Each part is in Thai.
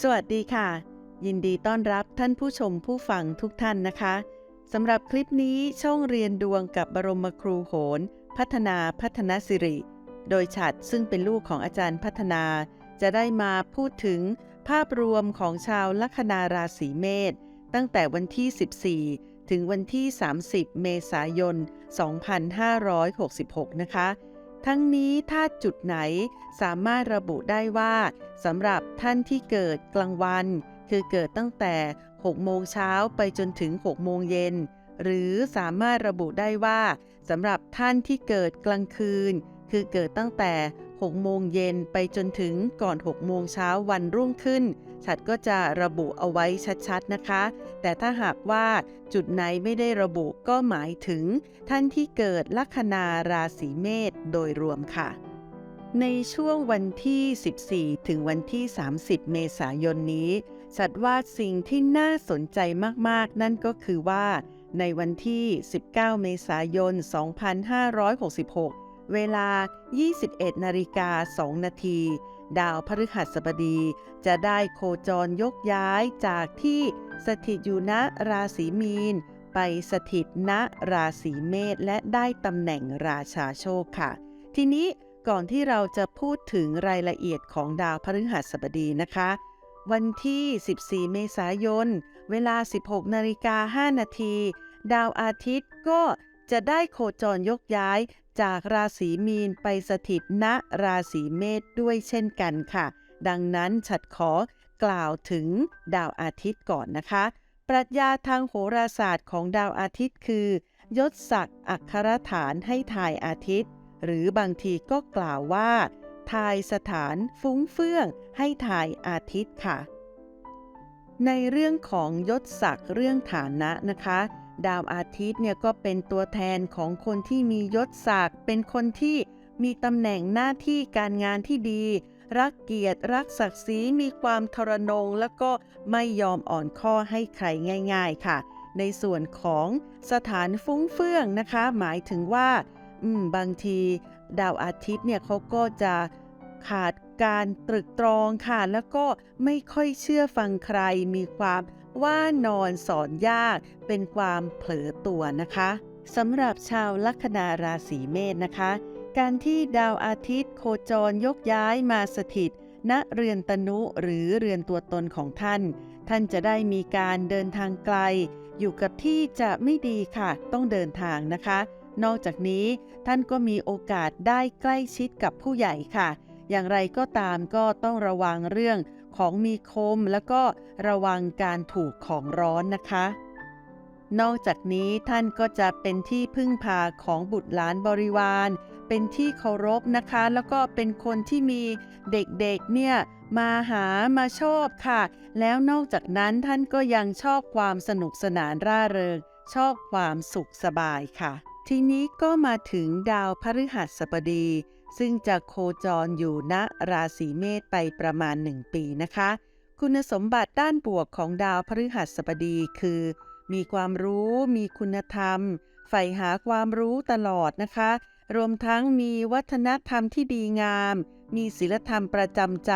สวัสดีค่ะ ยินดีต้อนรับท่านผู้ชมผู้ฟังทุกท่านนะคะสำหรับคลิปนี้ช่องเรียนดวงกับบรมครูโหน พัฒนาพัฒนสิริ โดยฉัดซึ่งเป็นลูกของอาจารย์พัฒนา จะได้มาพูดถึงภาพรวมของชาวลัคนาราศีเมษตั้งแต่วันที่ 14 ถึงวันที่ 30 เมษายน 2566 นะคะ ทั้งนี้ถ้าจุดไหนสามารถระบุได้ว่าสำหรับท่านที่เกิดกลางวัน คือเกิดตั้งแต่ 6 โมงเช้าไปจนถึง 6 โมงเย็น หรือสามารถระบุได้ว่าสำหรับท่านที่เกิดกลางคืน คือเกิดตั้งแต่ 6 โมงเย็นไปจนถึงก่อน 6 โมงเช้าวันรุ่งขึ้น ฉัดก็จะระบุเอาไว้ชัดๆนะคะ แต่ถ้าหากว่าจุดไหนไม่ได้ระบุก็หมายถึง ท่านที่เกิดลัคนาราศีเมษโดยรวมค่ะ ในช่วงวันที่ 14 ถึงวันที่ 30 เมษายนนี้ฉัดว่าสิ่งที่น่าสนใจมากๆ นั่นก็คือว่า ในวันที่ 19 เมษายน 2566 เวลา 21 นาฬิกา 2 นาที ดาวพฤหัสบดี จะได้โคจรยกย้ายจากที่สถิตอยู่ณราศีมีน ไปสถิตณราศีเมษและได้ตำแหน่งราชาโชคค่ะ ทีนี้ก่อนที่เราจะพูดถึงรายละเอียดของดาวพฤหัสบดีนะคะ วันที่ 14 เมษายน เวลา 16นาฬิกา5นาที ดาวอาทิตย์ก็จะได้โคจรยกย้าย จากราศีมีนไปสถิตณราศีเมษด้วยเช่นกันค่ะ ดังนั้นฉัดขอกล่าวถึงดาวอาทิตย์ก่อนนะคะ ปรัชญาทางโหราศาสตร์ของดาวอาทิตย์คือยศศักดิ์อักขรฐานให้ทายอาทิตย์ หรือบางทีก็กล่าวว่าทายสถานฟุ้งเฟื่องให้ทายอาทิตย์ค่ะ ในเรื่องของยศศักดิ์เรื่องฐานะนะคะ ดาวอาทิตย์เนี่ยก็เป็นตัวแทนของคนที่มียศศักดิ์เป็นคนที่มีตำแหน่งหน้าที่การงานที่ดี รักเกียรติรักศักดิ์ศรีมีความทรนง แล้วก็ไม่ยอมอ่อนข้อให้ใครง่าย ๆค่ะ ในส่วนของสถานฟุ้งเฟื่องนะคะ หมายถึงว่าอืมบางทีดาวอาทิตย์เนี่ยเขาก็จะขาดการตรึกตรองค่ะ แล้วก็ไม่ค่อยเชื่อฟังใครมีความ ว่านอนสอนยากเป็นความเผลอตัวนะคะสำหรับชาวลัคนาราศีเมษนะคะ การที่ดาวอาทิตย์โคจรยกย้ายมาสถิตณเรือนตนุหรือเรือนตัวตนของท่าน ท่านจะได้มีการเดินทางไกล อยู่กับที่จะไม่ดีค่ะ ต้องเดินทางนะคะ นอกจากนี้ท่านก็มีโอกาสได้ใกล้ชิดกับผู้ใหญ่ค่ะ อย่างไรก็ตามก็ต้องระวังเรื่อง ของมีคมแล้วก็ระวังการถูกของร้อนนะคะ นอกจากนี้ท่านก็จะเป็นที่พึ่งพาของบุตรหลานบริวาร เป็นที่เคารพนะคะ แล้วก็เป็นคนที่มีเด็กๆเนี่ยมาหามาชอบค่ะ แล้วนอกจากนั้นท่านก็ยังชอบความสนุกสนานร่าเริง ชอบความสุขสบายค่ะ ทีนี้ก็มาถึงดาวพฤหัสบดี ซึ่งจะโคจรอยู่ณราศีเมษไปประมาณ 1 ปีนะคะ คุณสมบัติด้านบวกของดาวพฤหัสบดีคือ มีความรู้ มีคุณธรรม ใฝ่หาความรู้ตลอดนะคะ รวมทั้งมีวัฒนธรรมที่ดีงาม มีศีลธรรมประจำใจ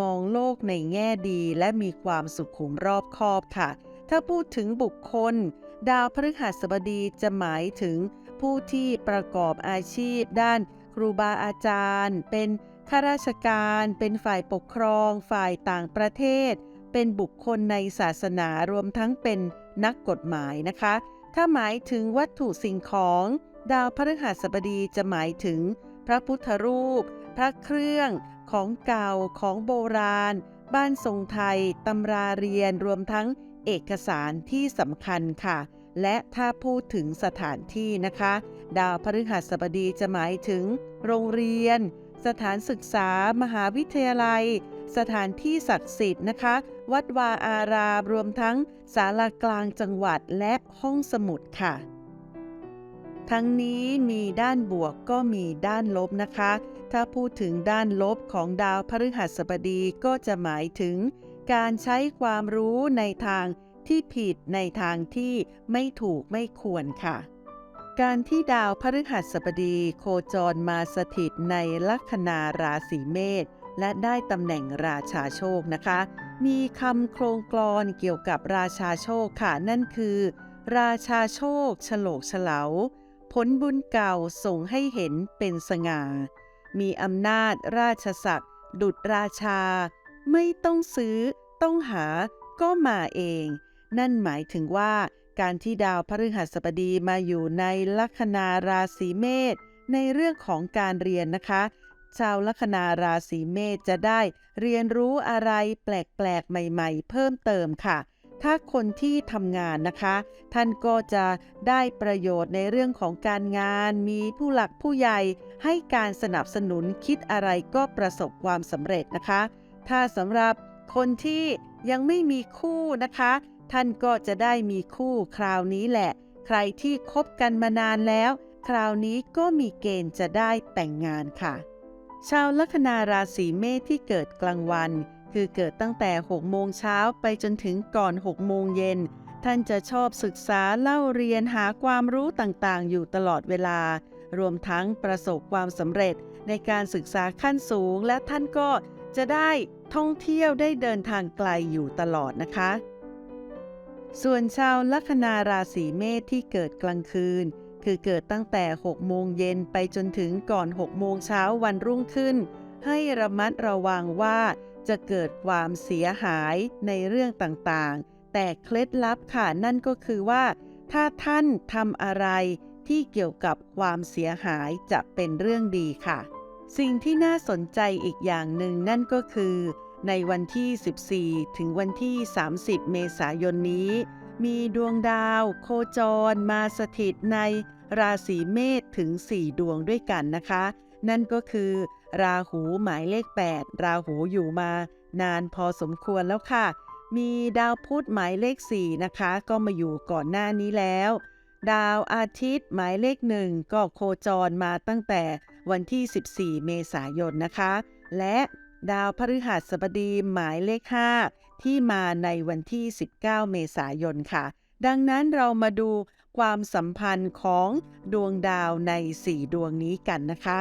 มองโลกในแง่ดี และมีความสุขุมรอบคอบค่ะ ถ้าพูดถึงบุคคล ดาวพฤหัสบดีจะหมายถึงผู้ที่ประกอบอาชีพด้าน ครูบาอาจารย์ เป็นข้าราชการ เป็นฝ่ายปกครอง ฝ่ายต่างประเทศ เป็นบุคคลในศาสนารวมทั้งเป็นนักกฎหมายนะคะ ถ้าหมายถึงวัตถุสิ่งของ ดาวพฤหัสบดีจะหมายถึง พระพุทธรูป พระเครื่อง ของเก่า ของโบราณ บ้านทรงไทย ตำราเรียน รวมทั้งเอกสารที่สำคัญค่ะ และถ้าพูดถึงสถานที่นะคะ ดาวพฤหัสบดีจะหมายถึง โรงเรียน สถานศึกษา มหาวิทยาลัย สถานที่ศักดิ์สิทธิ์นะคะ วัดวาอารามรวมทั้งศาลากลางจังหวัดและห้องสมุดค่ะ ทั้งนี้มีด้านบวกก็มีด้านลบนะคะ ถ้าพูดถึงด้านลบของดาวพฤหัสบดีก็จะหมายถึง การใช้ความรู้ในทาง ที่ผิดในทางที่ไม่ถูกไม่ควรค่ะ การที่ดาวพฤหัสบดีโคจรมาสถิตในลัคนาราศีเมษและได้ตำแหน่งราชาโชคนะคะ มีคำโครงกลอนเกี่ยวกับราชาโชคค่ะ นั่นคือ ราชาโชคฉลกเฉลาผลบุญเก่าส่งให้เห็นเป็นสง่า มีอำนาจราชศักดิ์ดุจราชา ไม่ต้องซื้อ ต้องหาก็มาเอง นั่นหมายถึงว่าการที่ดาวพฤหัสบดีมาอยู่ในลัคนาราศีเมษในเรื่องของการเรียนนะคะ ชาวลัคนาราศีเมษจะได้เรียนรู้อะไรแปลกๆ ใหม่ๆ เพิ่มเติมค่ะ ถ้าคนที่ทำงานนะคะ ท่านก็จะได้ประโยชน์ในเรื่องของการงาน มีผู้หลักผู้ใหญ่ให้การสนับสนุนคิดอะไรก็ประสบความสำเร็จนะคะ ถ้าสำหรับคนที่ยังไม่มีคู่นะคะ ท่านก็จะได้มีคู่คราวนี้แหละ ใครที่คบกันมานานแล้ว คราวนี้ก็มีเกณฑ์จะได้แต่งงานค่ะ ชาวลัคนาราศีเมษที่เกิดกลางวัน คือเกิดตั้งแต่ 6 โมงเช้าไปจนถึงก่อน 6 โมงเย็น ท่านจะชอบศึกษาเล่าเรียนหาความรู้ต่างๆ อยู่ตลอดเวลา รวมทั้งประสบความสำเร็จในการศึกษาขั้นสูง และท่านก็จะได้ท่องเที่ยวได้เดินทางไกลอยู่ตลอดนะคะ ส่วนชาวลัคนาราศีเมษที่เกิดกลางคืน คือเกิดตั้งแต่ 6 โมงเย็นไปจนถึงก่อน 6 โมงเช้าวันรุ่งขึ้น ให้ระมัดระวังว่าจะเกิดความเสียหายในเรื่องต่างๆ แต่เคล็ดลับค่ะนั่นก็คือว่า ถ้าท่านทำอะไรที่เกี่ยวกับความเสียหายจะเป็นเรื่องดีค่ะ สิ่งที่น่าสนใจอีกอย่างหนึ่งนั่นก็คือ ในวันที่ 14 ถึงวันที่ 30 เมษายนนี้ มีดวงดาว โคจร มาสถิตในราศีเมษถึง 4 ดวงด้วยกันนะคะ นั่นก็คือ ราหูหมายเลข 8 ราหูอยู่มานานพอสมควรแล้วค่ะ มีดาวพุธหมายเลข 4 นะคะ ก็มาอยู่ก่อนหน้านี้แล้ว ดาวอาทิตย์หมายเลขหนึ่งก็โคจรมาตั้งแต่วันที่ 14 เมษายนนะคะ และ ดาวพฤหัสบดีหมายเลข 5 ที่มาในวันที่ 19 เมษายนค่ะ ดังนั้นเรามาดูความสัมพันธ์ของดวงดาวใน 4 ดวงนี้กันนะคะ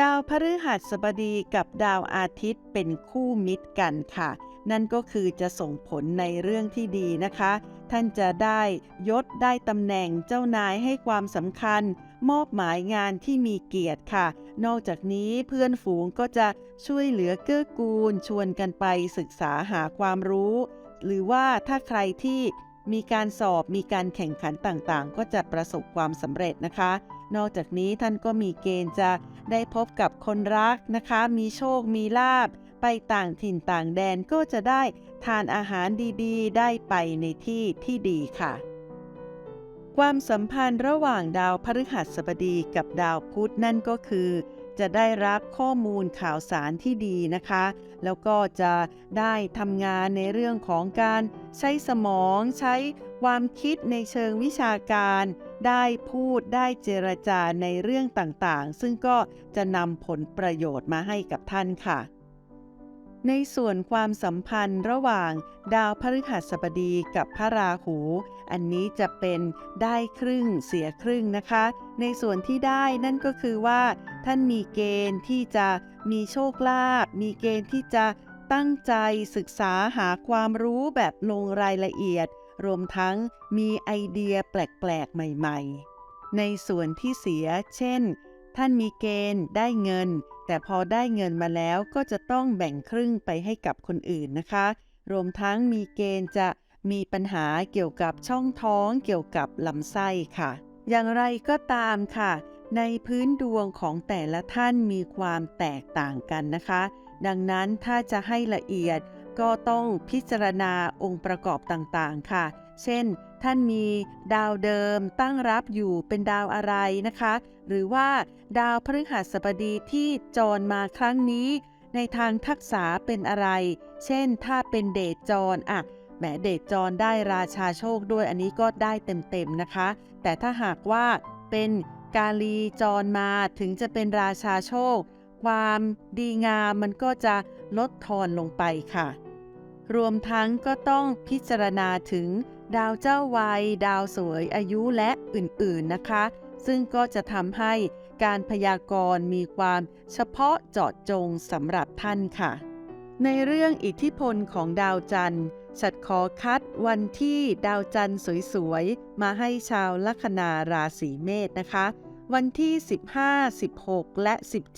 ดาวพฤหัสบดีกับดาวอาทิตย์เป็นคู่มิตรกันค่ะ นั่นก็คือจะส่งผลในเรื่องที่ดีนะคะ ท่านจะได้ยศได้ตำแหน่งเจ้านายให้ความสำคัญ มอบหมายงานที่มีเกียรติค่ะ นอกจากนี้เพื่อนฝูงก็จะช่วยเหลือเกื้อกูล ชวนกันไปศึกษาหาความรู้ หรือว่าถ้าใครที่มีการสอบมีการแข่งขันต่างๆ ก็จะประสบความสำเร็จนะคะ นอกจากนี้ท่านก็มีเกณฑ์จะได้พบกับคนรักนะคะ มีโชคมีลาบ ไปต่างถิ่นต่างแดนก็จะได้ทานอาหารดีๆ ได้ไปในที่ที่ดีค่ะ ความสัมพันธ์ระหว่างดาวพฤหัสบดีกับดาวพุธนั่นก็คือ จะได้รับข้อมูลข่าวสารที่ดีนะคะ แล้วก็จะได้ทำงานในเรื่องของการใช้สมองใช้ความคิดในเชิงวิชาการ ได้พูดได้เจรจาในเรื่องต่างๆ ซึ่งก็จะนำผลประโยชน์มาให้กับท่านค่ะ ในส่วนความสัมพันธ์ระหว่างดาวพฤหัสบดีกับพระราหู อันนี้จะเป็นได้ครึ่งเสียครึ่งนะคะ ในส่วนที่ได้นั่นก็คือว่า ท่านมีเกณฑ์ที่จะมีโชคลาภมีเกณฑ์ที่จะตั้งใจศึกษาหาความรู้แบบลงรายละเอียด รวมทั้งมีไอเดียแปลกๆ ใหม่ๆ ในส่วนที่เสีย เช่น ท่านมีเกณฑ์ได้เงิน แต่พอได้เงินมาแล้วก็จะต้องแบ่งครึ่งไปให้กับคนอื่นนะคะ รวมทั้งมีเกณฑ์จะ มีปัญหาเกี่ยวกับช่องท้องเกี่ยวกับลำไส้ค่ะ อย่างไรก็ตามค่ะ ในพื้นดวงของแต่ละท่านมีความแตกต่างกันนะคะ ดังนั้นถ้าจะให้ละเอียดก็ต้องพิจารณาองค์ประกอบต่างๆค่ะ เช่น ท่านมีดาวเดิมตั้งรับอยู่เป็นดาวอะไรนะคะ หรือว่าดาวพฤหัสบดีที่จรมาครั้งนี้ ในทางทักษะเป็นอะไร เช่น ถ้าเป็นเดชจรอะ แหมเดชจรได้ราชาโชคด้วยอันนี้ก็ได้เต็มๆนะคะ แต่ถ้าหากว่าเป็นกาลีจรมาถึงจะเป็นราชาโชค ความดีงามมันก็จะลดทอนลงไปค่ะ รวมทั้งก็ต้องพิจารณาถึงดาวเจ้าวัย ดาวสวยอายุและอื่นๆนะคะ ซึ่งก็จะทำให้การพยากรณ์มีความเฉพาะเจาะจงสำหรับท่านค่ะ ในเรื่องอิทธิพลของดาวจันทร์ ฉัดขอคัดวันที่ดาวจันทร์สวยๆ มาให้ชาวลัคนาราศีเมษนะคะ วันที่ 15, 16 และ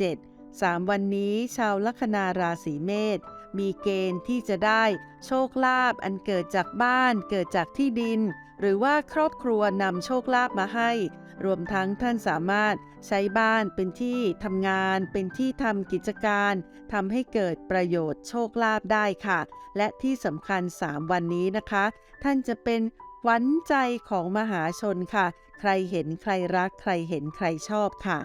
17 3 วันนี้ชาวลัคนาราศีเมษมีเกณฑ์ที่จะได้โชคลาภอันเกิดจากบ้านเกิดจากที่ดิน หรือว่าครอบครัวนำโชคลาภมาให้ รวมทั้งท่านสามารถใช้บ้านเป็นที่ทำงาน เป็นที่ทำกิจการทำให้เกิดประโยชน์โชคลาภได้ค่ะ และที่สำคัญ 3 วันนี้นะคะ ท่านจะเป็นขวัญใจของมหาชนค่ะ ใครเห็นใครรักใครเห็นใครชอบค่ะ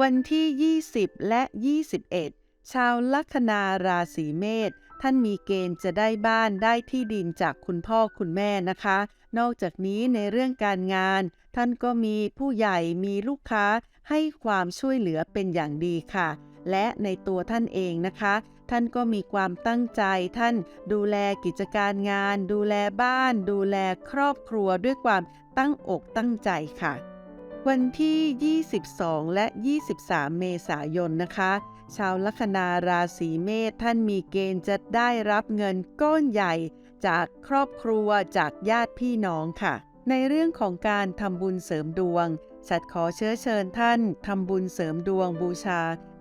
วันที่ 20 และ 21 ชาวลัคนาราศีเมษท่านมีเกณฑ์จะได้บ้านได้ที่ดินจากคุณพ่อคุณแม่นะคะ นอกจากนี้ในเรื่องการงาน ท่านก็มีผู้ใหญ่มีลูกค้าให้ความช่วยเหลือเป็นอย่างดีค่ะ และในตัวท่านเองนะคะ ท่านก็มีความตั้งใจ ท่านดูแลกิจการงาน ดูแลบ้าน ดูแลครอบครัวด้วยความตั้งอกตั้งใจค่ะ วันที่ 22 และ 23 เมษายนนะคะชาวลัคนาราศีเมษท่านมีเกณฑ์จะได้รับเงินก้อนใหญ่ จากครอบครัวจากญาติพี่น้องค่ะ ในเรื่องของการทำบุญเสริมดวงฉัดขอเชื้อเชิญท่านทำบุญเสริมดวงบูชา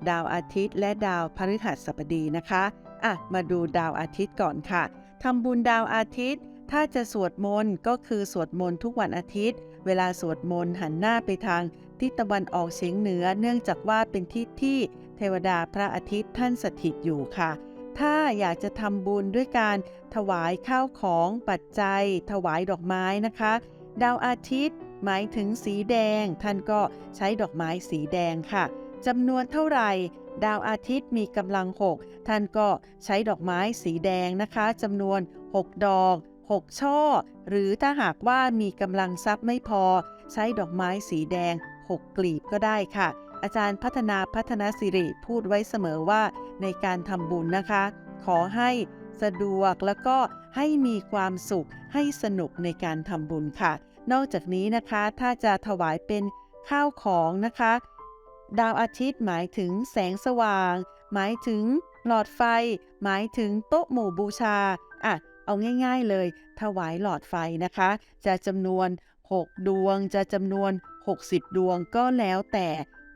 ดาวอาทิตย์ และดาวพฤหัสบดีนะคะอะมาดูดาวอาทิตย์ก่อนค่ะทำบุญดาวอาทิตย์ ถ้าจะสวดมนต์ก็คือสวดมนต์ทุกวันอาทิตย์ เวลาสวดมนต์หันหน้าไปทางทิศตะวันออกเฉียงเหนือ เนื่องจากว่าเป็นทิศที่เทวดาพระอาทิตย์ท่านสถิตอยู่ค่ะ ถ้าอยากจะทำบุญด้วยการถวายข้าวของปัจจัย ถวายดอกไม้นะคะ ดาวอาทิตย์ หมายถึงสีแดง ท่านก็ใช้ดอกไม้สีแดงค่ะจำนวนเท่าไหร่ ดาวอาทิตย์มีกำลัง 6 ท่านก็ใช้ดอกไม้สีแดงนะคะจำนวน 6 ดอก 6 ช่อ หรือถ้าหากว่ามีกำลังทรัพย์ไม่พอ ใช้ดอกไม้สีแดง 6 กลีบก็ได้ค่ะ อาจารย์พัฒนาพัฒนาสิริพูดไว้เสมอว่าในการทำบุญนะคะ ขอให้สะดวกแล้วก็ให้มีความสุขให้สนุกในการทำบุญค่ะ นอกจากนี้นะคะถ้าจะถวายเป็นข้าวของนะคะ ดาวอาทิตย์หมายถึงแสงสว่าง หมายถึงหลอดไฟ หมายถึงโต๊ะหมู่บูชาอะเอาง่ายๆเลย ถวายหลอดไฟนะคะ จะจำนวน 6 ดวงจะจำนวน 60 ดวงก็แล้วแต่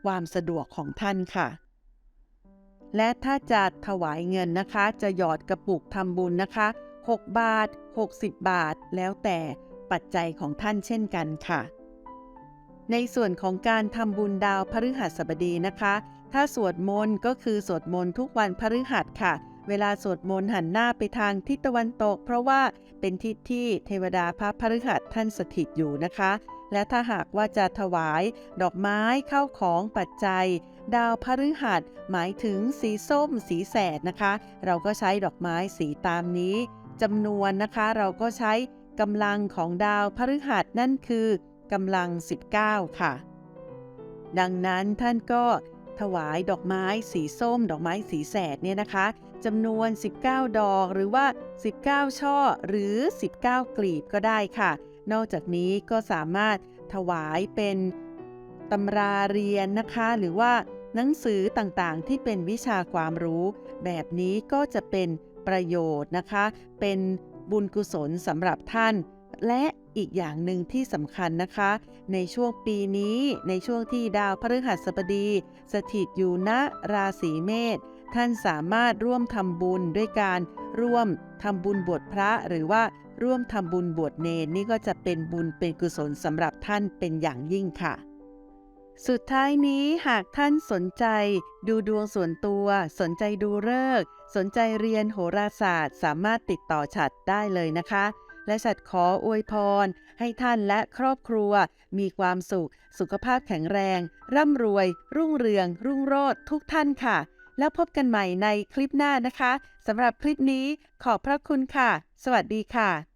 ความสะดวกของท่านค่ะ และถ้าจะถวายเงินนะคะ จะหยอดกระปุกทำบุญนะคะ 6 บาท 60 บาท แล้วแต่ปัจจัยของท่านเช่นกันค่ะ ในส่วนของการทำบุญดาวพฤหัสบดีนะคะ ถ้าสวดมนต์ก็คือสวดมนต์ทุกวันพฤหัสค่ะเวลาสวดมนต์หันหน้าไปทางทิศตะวันตก เพราะว่าเป็นทิศที่เทวดาพระพฤหัสท่านสถิตอยู่นะคะ และถ้าหากว่าจะถวาย ดอกไม้เข้าของปัจจัย ดาวพฤหัส หมายถึงสีส้มสีแสดนะคะ เราก็ใช้ดอกไม้สีตามนี้จำนวนนะคะเราก็ใช้กำลังของดาวพฤหัสนั่นคือกำลัง 19 ค่ะ ดังนั้นท่านก็ถวายดอกไม้สีส้ม ดอกไม้สีแสดเนี่ยนะคะจำนวน 19 ดอกหรือว่า 19 ช่อหรือ 19 กลีบก็ได้ค่ะ นอกจากนี้ก็สามารถถวายเป็นตำราเรียนนะคะ หรือว่าหนังสือต่างๆ ที่เป็นวิชาความรู้ แบบนี้ก็จะเป็นประโยชน์นะคะ เป็นบุญกุศลสำหรับท่าน และอีกอย่างหนึ่งที่สำคัญนะคะ ในช่วงปีนี้ในช่วงที่ดาวพฤหัสบดี สถิตอยู่ณราศีเมษท่านสามารถร่วมทำบุญด้วยการร่วมทำบุญบวชพระหรือว่า ร่วมทำบุญบวชเนรนี่ก็จะเป็นบุญเป็นกุศลสำหรับท่านเป็นอย่างยิ่งค่ะ สุดท้ายนี้หากท่านสนใจ ดูดวงส่วนตัว สนใจดูฤกษ์สนใจเรียนโหราศาสตร์ สามารถติดต่อฉัดได้เลยนะคะ และฉัดขออวยพร ให้ท่านและครอบครัว มีความสุข สุขภาพแข็งแรง ร่ำรวย รุ่งเรือง รุ่งโรจน์ทุกท่านค่ะแล้วพบกันใหม่ในคลิปหน้านะคะ สำหรับคลิปนี้ขอบพระคุณค่ะ สวัสดีค่ะ